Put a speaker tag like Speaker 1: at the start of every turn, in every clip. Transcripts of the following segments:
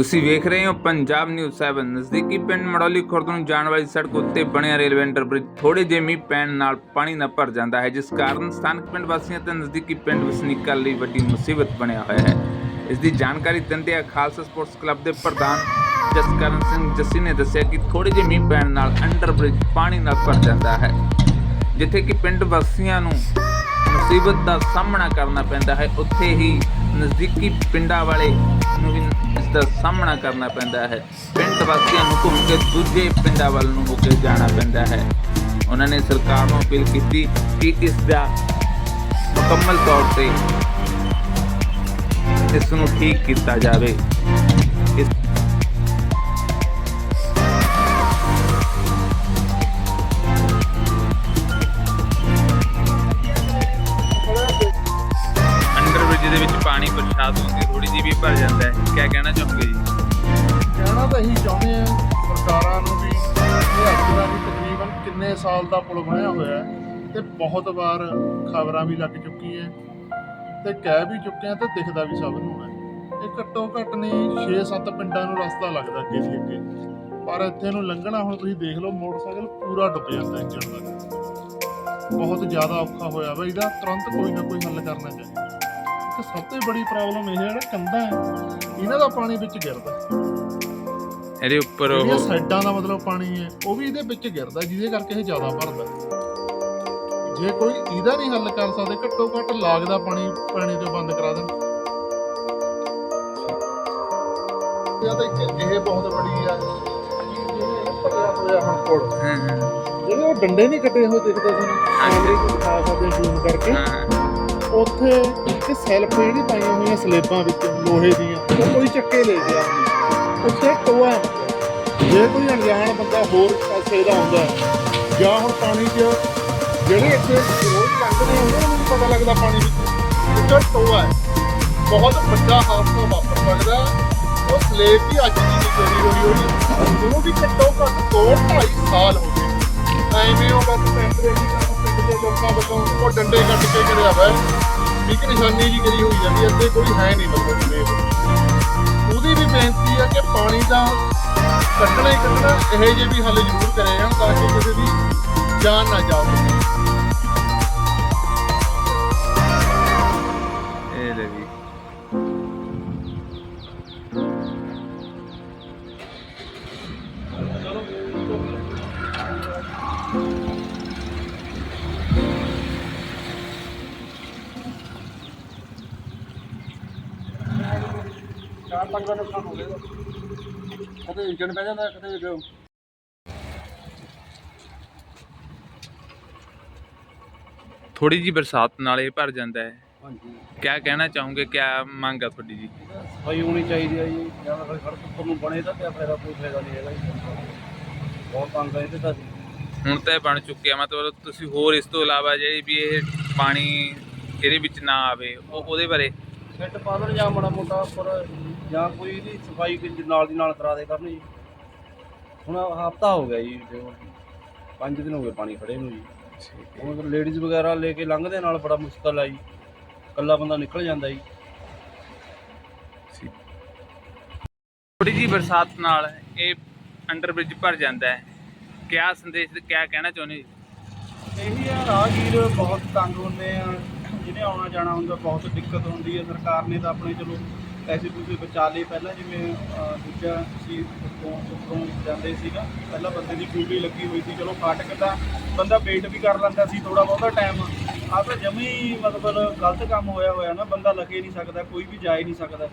Speaker 1: ਤੁਸੀਂ ਵੇਖ ਰਹੇ ਹੋ ਪੰਜਾਬ ਨਿਊਜ਼ 7 ਨਜ਼ਦੀਕੀ ਪਿੰਡ ਮੜੌਲੀ ਖੁਰਦ ਨੂੰ ਜਾਣ ਵਾਲੀ ਸੜਕ ਉੱਤੇ ਬਣਿਆ ਰੇਲਵੇ ਅੰਡਰਬ੍ਰਿਜ ਥੋੜੇ ਜਿਹੇ ਮੀਂਹ ਪੈਣ ਨਾਲ ਪਾਣੀ ਨਾਲ ਭਰ ਜਾਂਦਾ ਹੈ, ਜਿਸ ਕਾਰਨ ਸਥਾਨਕ ਪਿੰਡ ਵਾਸੀਆਂ ਤੇ ਨਜ਼ਦੀਕੀ ਪਿੰਡ ਵਸਨੀਕਾਂ ਲਈ ਵੱਡੀ ਮੁਸੀਬਤ ਬਣਿਆ ਹੋਇਆ ਹੈ। ਇਸ ਦੀ ਜਾਣਕਾਰੀ ਦਿੰਦਿਆਂ ਖਾਲਸਾ ਸਪੋਰਟਸ ਕਲੱਬ ਦੇ ਪ੍ਰਧਾਨ ਜਸਕਰਨ ਸਿੰਘ ਜੱਸੀ ਨੇ ਦੱਸਿਆ ਕਿ ਥੋੜੇ ਜਿਹੇ ਮੀਂਹ ਪੈਣ ਨਾਲ ਅੰਡਰਬ੍ਰਿਜ ਪਾਣੀ ਨਾਲ ਭਰ ਜਾਂਦਾ ਹੈ, ਜਿੱਥੇ ਕਿ ਪਿੰਡ ਵਾਸੀਆਂ ਨੂੰ ਮੁਸੀਬਤ ਦਾ ਸਾਹਮਣਾ ਕਰਨਾ ਪੈਂਦਾ ਹੈ। ਉੱਥੇ ਹੀ ਨਜ਼ਦੀਕੀ ਪਿੰਡਾਂ ਵਾਲੇ ਨੂੰ ਵੀ ਦਾ ਸਾਹਮਣਾ ਕਰਨਾ ਪੈਂਦਾ ਹੈ। ਪਿੰਡ ਵਾਸੀਆਂ ਨੂੰ ਘੁੰਮ ਕੇ ਦੂਜੇ ਪਿੰਡਾਂ ਵੱਲ ਨੂੰ ਹੋ ਕੇ ਜਾਣਾ ਪੈਂਦਾ ਹੈ। ਉਹਨਾਂ ਨੇ ਸਰਕਾਰ ਨੂੰ ਅਪੀਲ ਕੀਤੀ ਕਿ ਇਸ ਦਾ ਮੁਕੰਮਲ ਤੌਰ ਤੇ ਇਸ ਨੂੰ ਠੀਕ ਕੀਤਾ ਜਾਵੇ। ਇਸ ਪਾਣੀ ਬਰਸਾਤ ਹੁੰਦੀ ਥੋੜੀ ਜਿਹੀ ਵੀ ਭਰ ਜਾਂਦਾ ਹੈ। ਕੀ ਕਹਿਣਾ ਚਾਹੋਗੇ ਜੀ?
Speaker 2: ਕਹਿਣਾ ਤਾਂ ਇਹੀ ਚਾਹੁੰਦੇ ਆ ਸਰਕਾਰਾਂ ਨੂੰ ਵੀ ਇਹ ਅੱਜ ਦਾ ਵੀ ਤਕਰੀਬਨ ਕਿੰਨੇ ਸਾਲ ਦਾ ਪੁਲ ਬਣਿਆ ਹੋਇਆ ਤੇ ਬਹੁਤ ਵਾਰ ਖਬਰਾਂ ਵੀ ਲੱਗ ਚੁੱਕੀ ਹੈ ਤੇ ਕਹਿ ਵੀ ਚੁੱਕੇ ਆ ਤੇ ਦਿਖਦਾ ਵੀ ਸਭ ਨੂੰ ਹੈ। ਇਹ ਘੱਟੋ ਘੱਟ ਨਹੀਂ 6-7 ਪਿੰਡਾਂ ਨੂੰ ਰਸਤਾ ਲੱਗਦਾ ਅੱਗੇ ਦੀ ਅੱਗੇ। ਪਰ ਇੱਥੇ ਨੂੰ ਲੰਘਣਾ, ਹੁਣ ਤੁਸੀਂ ਦੇਖ ਲਓ, ਮੋਟਰਸਾਈਕਲ ਪੂਰਾ ਡੁੱਬ ਜਾਂਦਾ ਇੰਜਣ ਤੱਕ ਬਹੁਤ ਜ਼ਿਆਦਾ ਔਖਾ ਹੋਇਆ ਵਾ, ਇਹਦਾ ਤੁਰੰਤ ਕੋਈ ਨਾ ਕੋਈ ਹੱਲ ਕਰਨਾ ਚਾਹੀਦਾ। ਇੱਕ ਸਭ ਤੋਂ ਬੜੀ ਪ੍ਰੋਬਲਮ ਇਹ ਹੈ ਜਿਹੜਾ ਕੰਧਾਂ ਹੈ ਇਹਨਾਂ ਦਾ ਪਾਣੀ ਵਿੱਚ ਗਿਰਦਾ
Speaker 1: ਇਹਦੇ ਉੱਪਰ ਉਹ
Speaker 2: ਸਾਈਡਾਂ ਦਾ ਮਤਲਬ ਪਾਣੀ ਹੈ ਉਹ ਵੀ ਇਹਦੇ ਵਿੱਚ ਗਿਰਦਾ ਜਿਹਦੇ ਕਰਕੇ ਇਹ ਜ਼ਿਆਦਾ ਭਰਦਾ ਜੇ ਕੋਈ ਇਹਦਾ ਨਹੀਂ ਹੱਲ ਕਰ ਸਕਦੇ ਘੱਟੋ ਘੱਟ ਲਾਗ ਦਾ ਪਾਣੀ ਪਾਣੀ ਤੋਂ ਬੰਦ ਕਰਾ ਦੇਣ। ਜਾਂ ਤਾਂ ਇੱਕ ਇਹ ਬਹੁਤ ਬੜੀ ਆ ਭਰਿਆ ਹੋਇਆ ਹੁਣ ਕੋਲ
Speaker 1: ਹਾਂ ਹਾਂ।
Speaker 2: ਜਿਹੜੇ ਉਹ ਡੰਡੇ ਨਹੀਂ ਕੱਟੇ ਹੋਏ ਦਿਖਦੇ ਤੁਹਾਨੂੰ ਕੈਮਰੇ ਤੋਂ ਦਿਖਾ ਸਕਦੇ ਜ਼ੂਮ ਕਰਕੇ ਉੱਥੇ ਇੱਕ ਸੈਲਫ ਜਿਹੜੀ ਪਾਈਆਂ ਹੋਈਆਂ ਸਲੇਬਾਂ ਵਿੱਚ, ਲੋਹੇ ਦੀਆਂ। ਉਹ ਕੋਈ ਚੱਕੇ ਲੈ ਗਿਆ। ਉੱਥੇ ਟੋਆ ਜੇ ਕੋਈ ਅਣਜਾਣ ਬੰਦਾ ਹੋਰ ਪਾਸੇ ਦਾ ਆਉਂਦਾ ਜਾਂ ਹੁਣ ਪਾਣੀ 'ਚ ਜਿਹੜੇ ਇੱਥੇ ਰੋਜ਼ ਲੰਘਦੇ ਆ ਉਹਨਾਂ ਨੂੰ ਨਹੀਂ ਪਤਾ ਲੱਗਦਾ ਪਾਣੀ ਵਿੱਚ। ਉੱਥੇ ਟੋਆ ਹੈ। ਬਹੁਤ ਵੱਡਾ ਹਾਦਸਾ ਵਾਪਰ ਸਕਦਾ। ਉਹ ਸਲੇਬ ਵੀ ਅੱਜ ਦੀ ਨਹੀਂ ਚੋਰੀ ਹੋਈ ਹੋਈ ਉਹਨੂੰ ਵੀ ਘੱਟੋ ਘੱਟ 2.5 ਸਾਲ ਹੋ ਗਏ। ਐਵੇਂ ਉਹ ਬਸ ਟੈਂਪਰੇਰੀ ਪਿੰਡ ਦੇ ਲੋਕਾਂ ਵੱਲੋਂ ਉਹ ਡੰਡੇ ਕੱਟ ਕੇ ਕਰਿਆ ਵਾ ਇੱਕ ਨਿਸ਼ਾਨੀ ਜੀ ਕਰੀ ਹੋਈ ਜਾਂਦੀ ਅੱਗੇ ਕੋਈ ਹੈ ਨਹੀਂ ਮਤਲਬ ਜਿਵੇਂ ਉਹਦੀ ਵੀ ਬੇਨਤੀ ਹੈ ਕਿ ਪਾਣੀ ਦਾ ਕੱਟਣਾ ਹੀ ਕੱਢਣਾ ਇਹੋ ਜਿਹੇ ਵੀ ਹੱਲ ਜ਼ਰੂਰ ਕਰੇ ਜਾਣ ਤਾਂ ਕਿ ਕਿਸੇ ਦੀ ਜਾਨ ਨਾ ਜਾਵੇ। ਚਾਰ ਪੰਜ ਦਾ ਨੁਕਸਾਨ ਹੋ ਗਿਆ। ਕਦੇ ਇੰਜਣ ਪੈ ਜਾਂਦਾ ਕਦੇ
Speaker 1: ਥੋੜੀ ਜੀ ਬਰਸਾਤ ਨਾਲ ਇਹ ਭਰ ਜਾਂਦਾ ਹੈ।
Speaker 3: ਹਾਂਜੀ।
Speaker 1: ਕੀ ਕਹਿਣਾ ਚਾਹੋਗੇ ਕੀ ਮੰਗ ਆ ਤੁਹਾਡੀ ਜੀ?
Speaker 3: ਸਫ਼ਾਈ ਹੋਣੀ ਚਾਹੀਦੀ ਹੈ ਜੀ। ਜਾਂ ਤਾਂ ਸੜਕ ਉੱਪਰ ਨੂੰ ਬਣੇ ਤਾਂ ਕਿਆ ਫਾਇਦਾ ਕੋਈ ਫਾਇਦਾ ਨਹੀਂ ਹੈਗਾ ਜੀ। ਬਹੁਤ ਤੰਗ ਹੈ ਤਾਂ ਅਸੀਂ।
Speaker 1: ਹੁਣ ਤਾਂ ਇਹ ਬਣ ਚੁੱਕਿਆ ਮਤਲਬ ਤੁਸੀਂ ਹੋਰ ਇਸ ਤੋਂ ਇਲਾਵਾ ਜਿਹੜੀ ਵੀ ਇਹ ਪਾਣੀ ਇਹਦੇ ਵਿੱਚ ਨਾ ਆਵੇ ਉਹ ਉਹਦੇ ਬਾਰੇ?
Speaker 3: ਸੈੱਟ ਪਾ ਦੇਣ ਜਾਂ ਮਾੜਾ ਮੋਟਾ ਉੱਪਰ ਜਾਂ ਕੋਈ ਇਹਦੀ ਸਫ਼ਾਈ ਕੋਈ ਨਾਲ ਦੀ ਨਾਲ ਕਰਾ ਦੇ ਕਰਨ ਜੀ। ਹੁਣ ਹਫਤਾ ਹੋ ਗਿਆ ਜੀ ਪੰਜ ਦਿਨ ਹੋ ਗਏ ਪਾਣੀ ਖੜੇ ਨੂੰ ਜੀ। ਹੁਣ ਲੇਡੀਜ਼ ਵਗੈਰਾ ਲੈ ਕੇ ਲੰਘਦੇ ਨਾਲ ਬੜਾ ਮੁਸ਼ਕਲ ਆ ਜੀ। ਇਕੱਲਾ ਬੰਦਾ ਨਿਕਲ ਜਾਂਦਾ ਜੀ।
Speaker 1: ਥੋੜੀ ਜੀ ਬਰਸਾਤ ਨਾਲ ਇਹ ਅੰਡਰਬ੍ਰਿਜ ਭਰ ਜਾਂਦਾ ਹੈ। ਕਿਆ ਸੰਦੇਸ਼ ਕਿਆ ਕਹਿਣਾ ਚਾਹੁੰਦੇ ਜੀ?
Speaker 4: ਇਹੀ ਆ ਰਾਹਗੀਰ ਬਹੁਤ ਤੰਗ ਹੁੰਦੇ ਆ। ਜਿਹਨੇ ਆਉਣਾ ਜਾਣਾ ਹੁੰਦਾ ਬਹੁਤ ਦਿੱਕਤ ਹੁੰਦੀ ਹੈ ਸਰਕਾਰ ਨੇ ਤਾਂ ਆਪਣੇ ਚਲੋ ਪੈਸੇ ਪੂਸੇ ਬਚਾ ਲਏ। ਪਹਿਲਾਂ ਜਿਵੇਂ ਅਹ, ਦੂਜਾ ਸੀ ਉੱਤੋਂ ਉੱਤੋਂ ਜਾਂਦੇ ਸੀਗਾ। ਪਹਿਲਾਂ ਬੰਦੇ ਦੀ ਡਿਊਟੀ ਲੱਗੀ ਹੋਈ ਸੀ। ਚਲੋ ਫਾਟਕ ਦਾ ਬੰਦਾ ਵੇਟ ਵੀ ਕਰ ਲੈਂਦਾ ਸੀ ਥੋੜਾ ਬਹੁਤਾ ਟਾਈਮ ਆ ਤਾਂ ਜਮੀ ਮਤਲਬ ਗਲਤ ਕੰਮ ਹੋਇਆ ਹੋਇਆ ਨਾ। ਬੰਦਾ ਲੱਗੇ ਨਹੀਂ ਸਕਦਾ ਕੋਈ ਵੀ ਜਾ ਹੀ ਨਹੀਂ ਸਕਦਾ।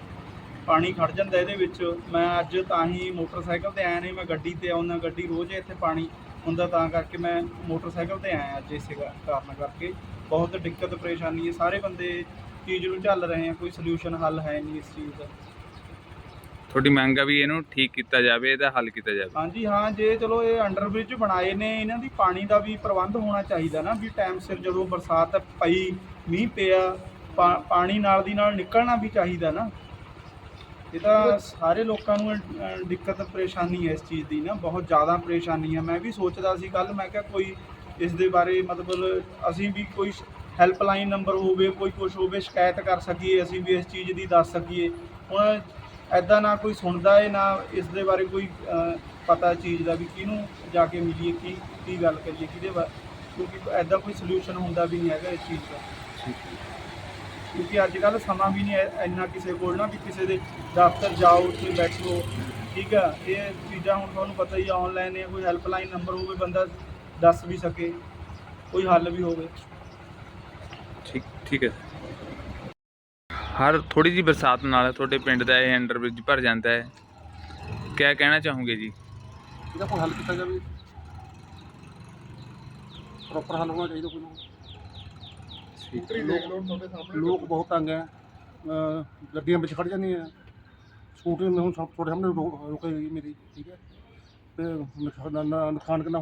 Speaker 4: ਪਾਣੀ ਖੜ ਜਾਂਦਾ ਇਹਦੇ ਵਿੱਚ। ਮੈਂ ਅੱਜ ਤਾਂ ਹੀ ਮੋਟਰਸਾਈਕਲ ਤੇ ਆਇਆ ਨਹੀਂ। ਮੈਂ ਗੱਡੀ ਤੇ ਆਉਣਾ ਗੱਡੀ ਰੋਜ਼ ਇੱਥੇ ਪਾਣੀ ਹੁੰਦਾ ਤਾਂ ਕਰਕੇ ਮੈਂ ਮੋਟਰਸਾਈਕਲ ਤੇ ਆਇਆ ਅੱਜ ਇਸੇ ਕਾ- ਕਾਰਨ ਕਰਕੇ। ਬਹੁਤ ਦਿੱਕਤ ਪਰੇਸ਼ਾਨੀ ਹੈ। ਸਾਰੇ ਬੰਦੇ ਚੀਜ਼ ਨੂੰ ਝੱਲ ਰਹੇ ਆ ਕੋਈ ਸੋਲੂਸ਼ਨ ਹੱਲ ਹੈ ਨਹੀਂ ਇਸ ਚੀਜ਼ ਦਾ।
Speaker 1: ਤੁਹਾਡੀ ਮੰਗ ਆ ਵੀ ਇਹਨੂੰ ਠੀਕ ਕੀਤਾ ਜਾਵੇ ਇਹਦਾ ਹੱਲ ਕੀਤਾ ਜਾਵੇ।
Speaker 4: ਹਾਂਜੀ ਹਾਂ ਜੇ ਚਲੋ ਇਹ ਅੰਡਰਬ੍ਰਿਜ ਬਣਾਏ ਨੇ ਇਹਨਾਂ ਦੀ ਪਾਣੀ ਦਾ ਵੀ ਪ੍ਰਬੰਧ ਹੋਣਾ ਚਾਹੀਦਾ ਨਾ ਵੀ ਟਾਈਮ ਸਿਰ ਜਦੋਂ ਬਰਸਾਤ ਪਈ ਮੀਂਹ ਪਿਆ ਪਾ- ਪਾਣੀ ਨਾਲ ਦੀ ਨਾਲ ਨਿਕਲਣਾ ਵੀ ਚਾਹੀਦਾ ਨਾ। ਇਹ ਤਾਂ ਸਾਰੇ ਲੋਕਾਂ ਨੂੰ ਅਹ, ਦਿੱਕਤ ਪਰੇਸ਼ਾਨੀ ਹੈ ਇਸ ਚੀਜ਼ ਦੀ ਨਾ ਬਹੁਤ ਜ਼ਿਆਦਾ ਪਰੇਸ਼ਾਨੀ ਹੈ ਮੈਂ ਵੀ ਸੋਚਦਾ ਸੀ ਕੱਲ ਮੈਂ ਕਿਹਾ ਕੋਈ ਇਸ ਦੇ ਬਾਰੇ ਮਤਲਬ ਅਸੀਂ ਵੀ ਕੋਈ ਹੈਲਪਲਾਈਨ ਨੰਬਰ ਹੋਵੇ, ਕੋਈ ਕੁਝ ਹੋਵੇ, ਸ਼ਿਕਾਇਤ ਕਰ ਸਕੀਏ, ਅਸੀਂ ਵੀ ਇਸ ਚੀਜ਼ ਦੀ ਦੱਸ ਸਕੀਏ। ਹੁਣ ਐਦਾਂ ਨਾ ਕੋਈ ਸੁਣਦਾ ਏ, ਨਾ ਇਸ ਦੇ ਬਾਰੇ ਕੋਈ ਪਤਾ ਚੀਜ਼ ਦਾ ਵੀ ਕਿਹਨੂੰ ਜਾ ਕੇ ਮਿਲੀਏ, ਕੀ ਕੀ ਗੱਲ ਕਰੀਏ, ਕਿਹਦੇ ਬਾਰੇ ਕਿਉਂਕਿ ਐਦਾਂ ਕੋਈ ਸੋਲੂਸ਼ਨ ਹੁੰਦਾ ਵੀ ਨਹੀਂ ਹੈਗਾ ਇਸ ਚੀਜ਼ ਦਾ। ਕਿਉਂਕਿ ਅੱਜ ਕੱਲ ਸਮਾਂ ਵੀ ਨਹੀਂ ਐ- ਇੰਨਾ ਕਿਸੇ ਕੋਲ ਨਾ ਵੀ ਕਿਸੇ ਦੇ ਦਫ਼ਤਰ ਜਾਓ, ਉੱਥੇ ਬੈਠੋ। ਠੀਕ ਆ, ਇਹ ਚੀਜ਼ਾਂ ਹੁਣ ਤੁਹਾਨੂੰ ਪਤਾ ਹੀ ਆਨਲਾਈਨ ਹੈ ਕੋਈ ਹੈਲਪਲਾਈਨ ਨੰਬਰ ਹੋਵੇ, ਬੰਦਾ ਦੱਸ ਵੀ ਸਕੇ, ਕੋਈ ਹੱਲ ਵੀ ਹੋਵੇ।
Speaker 1: ਠੀਕ ਹੈ। ਹਰ ਥੋੜੀ ਜੀ ਬਰਸਾਤ ਨਾਲ ਤੁਹਾਡੇ ਪਿੰਡ ਦਾ ਇਹ ਅੰਡਰਬ੍ਰਿਜ ਭਰ ਜਾਂਦਾ ਹੈ। ਕਿਆ ਕਹਿਣਾ ਚਾਹੋਗੇ ਜੀ?
Speaker 3: ਇਹਦਾ ਕੋਈ ਹੱਲ ਕੀਤਾ ਜਾਵੇ? ਪ੍ਰੋਪਰ ਹੱਲ ਹੋਣਾ ਚਾਹੀਦਾ ਕੋਈ ਨਾ ਲੋਕ ਬਹੁਤ ਤੰਗ ਹੈ। ਗੱਡੀਆਂ ਵਿੱਚ ਖੜ ਜਾਂਦੀਆਂ ਸਕੂਟਰ ਮੈਂ ਹੁਣ ਸਭ ਤੁਹਾਡੇ ਸਾਹਮਣੇ ਰੋ- ਰੁਕੇਗੀ ਮੇਰੀ ਠੀਕ ਹੈ। ਤੇ ਨੁਕਸਾਨ ਕਿੰਨਾ